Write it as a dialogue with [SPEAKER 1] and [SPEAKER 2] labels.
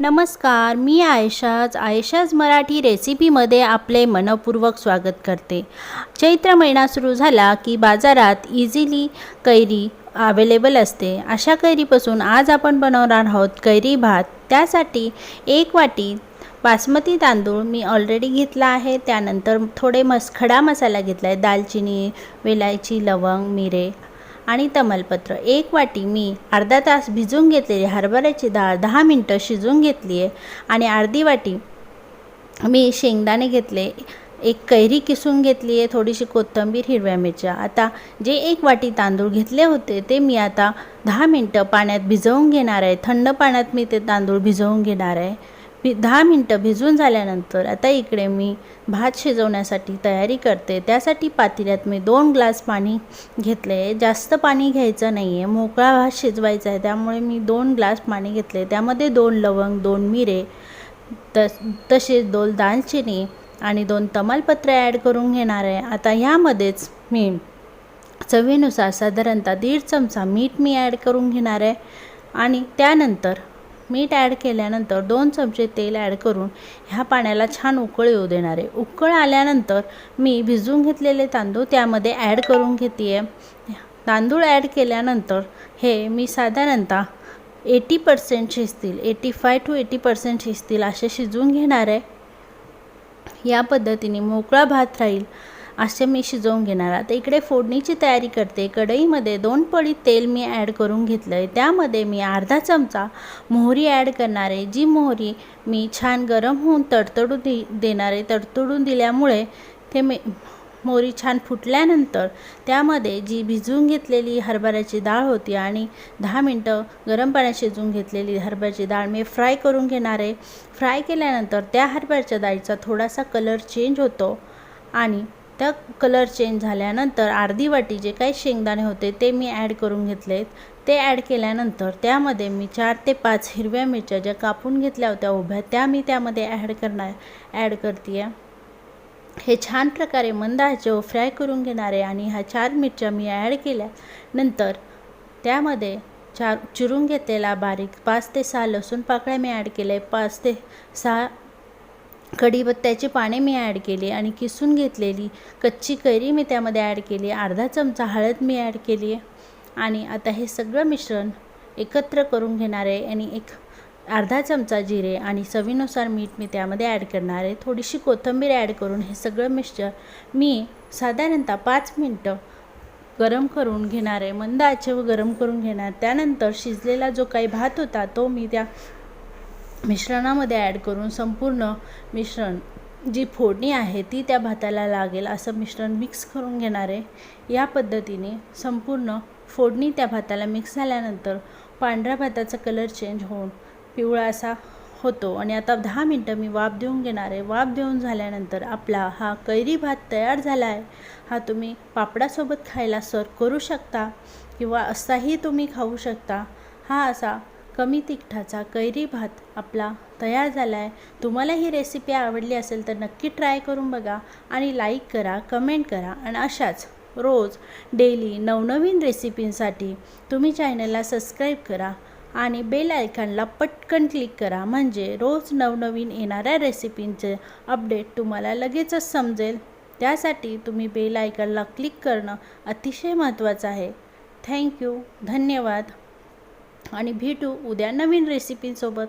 [SPEAKER 1] नमस्कार मी आयशाज. आयशाज मराठी रेसिपीमध्ये आपले मनपूर्वक स्वागत करते. चैत्र महिना सुरू झाला की बाजारात इझिली कैरी अवेलेबल असते. अशा कैरीपासून आज आपण बनवणार आहोत कैरी भात. त्यासाठी एक वाटी बासमती तांदूळ मी ऑलरेडी घेतला आहे. त्यानंतर थोडे मस खडा मसाला घेतला आहे. दालचिनी वेलायची लवंग मिरे आणि तमालपत्र. एक वाटी मी अर्धा तास भिजवून घेतलेली हरभऱ्याची डाळ दहा मिनटं शिजवून घेतली आहे. आणि अर्धी वाटी मी शेंगदाणे घेतले एक कैरी किसून घेतली आहे थोडीशी कोथिंबीर हिरव्या मिरच्या. आता जे एक वाटी तांदूळ घेतले होते ते मी आता दहा मिनटं पाण्यात भिजवून घेणार आहे. थंड पाण्यात मी ते तांदूळ भिजवून घेणार आहे. भि दहा मिनटं भिजून झाल्यानंतर आता इकडे मी भात शिजवण्यासाठी तयारी करते. त्यासाठी पातेल्यात मी दोन ग्लास पाणी घेतले. आहे जास्त पाणी घ्यायचं नाही आहे मोकळा भात शिजवायचा आहे. त्यामुळे मी दोन ग्लास पाणी घेतले. त्यामध्ये दोन लवंग दोन मिरे तस तसेच दोन दालचिनी आणि दोन तमालपत्र ॲड करून घेणार आहे. आता ह्यामध्येच मी चवीनुसार साधारणतः दीड चमचा मीठ मी ॲड करून घेणार आहे. आणि त्यानंतर मीठ ॲड केल्यानंतर दोन चमचे तेल ॲड करून ह्या पाण्याला छान उकळ येऊ देणार आहे. उकळ आल्यानंतर मी भिजवून घेतलेले तांदूळ त्यामध्ये ॲड करून घेते आहे तांदूळ ॲड केल्यानंतर हे मी साधारणतः eighty percent शिजतील. Eighty five to eighty percent शिजतील असे शिजवून घेणार आहे. या पद्धतीने मोकळा भात राहील. असे मी शिजवून घेणार आता इकडे फोडणीची तयारी करते. कढईमध्ये दोन पळी तेल मी ॲड करून घेतलं आहे त्यामध्ये मी अर्धा चमचा मोहरी ॲड करणार आहे. जी मोहरी मी छान गरम होऊन तडतडू दे देणार आहे. तडतडून दिल्यामुळे ते मी मोहरी छान फुटल्यानंतर त्यामध्ये जी भिजवून घेतलेली हरभऱ्याची डाळ होती आणि दहा मिनटं गरम पाण्यात शिजवून घेतलेली हरभऱ्याची डाळ मी फ्राय करून घेणार आहे. फ्राय केल्यानंतर त्या हरभऱ्याच्या डाळीचा थोडासा कलर चेंज होतो आणि त्या कलर चेंज झाल्यानंतर अर्धी वाटी जे काही शेंगदाणे होते ते मी ॲड करून घेतलेत. ते ॲड केल्यानंतर त्यामध्ये मी चार ते पाच हिरव्या मिरच्या ज्या कापून घेतल्या होत्या उभ्या त्या मी त्यामध्ये ॲड करणार ॲड करते आहे हे छान प्रकारे मंद ह्याच्यावर फ्राय करून घेणार आहे आणि ह्या चार मिरच्या मी ॲड केल्या नंतर त्यामध्ये चार चिरून घेतलेला बारीक पाच ते सहा लसूण पाकळ्या मी ॲड केल्या पाच ते सहा कढीपत्त्याची पाने मी ॲड केली आणि किसून घेतलेली कच्ची कैरी मी त्यामध्ये ॲड केली अर्धा चमचा हळद मी ॲड केली आहे आणि आता हे सगळं मिश्रण एकत्र करून घेणार आहे आणि एक अर्धा चमचा जिरे आणि चवीनुसार मीठ मी त्यामध्ये ॲड करणार आहे. थोडीशी कोथिंबीर ॲड करून हे सगळं मिश्रण मी साधारणतः पाच मिनटं गरम करून घेणार आहे. मंद आचेवर गरम करून घेणार. त्यानंतर शिजलेला जो काही भात होता तो मी त्या मिश्रणामध्ये ॲड करून संपूर्ण मिश्रण जी फोडणी आहे ती त्या भाताला लागेल असं मिश्रण मिक्स करून घेणार आहे. या पद्धतीने संपूर्ण फोडणी त्या भाताला मिक्स झाल्यानंतर पांढऱ्या भाताचा कलर चेंज होऊन पिवळा असा होतो. आणि आता दहा मिनटं मी वाफ देऊन घेणार आहे. वाफ देऊन झाल्यानंतर आपला हा कैरी भात तयार झाला आहे. हा तुम्ही पापडासोबत खायला सर्व करू शकता किंवा असाही तुम्ही खाऊ शकता. हा असा कमी तिखटाचा कैरी भात आपला तयार झाला आहे तुम्हाला ही रेसिपी आवडली असेल तर नक्की ट्राय करून बघा आणि लाईक करा कमेंट करा आणि अशाच रोज डेली नवनवीन रेसिपींसाठी तुम्ही चॅनलला सबस्क्राईब करा आणि बेल आयकॉनला पटकन क्लिक करा. म्हणजे रोज नवनवीन येणाऱ्या रेसिपींचे अपडेट तुम्हाला लगेचच समजेल. त्यासाठी तुम्ही बेल आयकॉनला क्लिक करणं अतिशय महत्त्वाचं आहे. थँक्यू धन्यवाद. आणि भेटू उद्या नवीन रेसिपीसोबत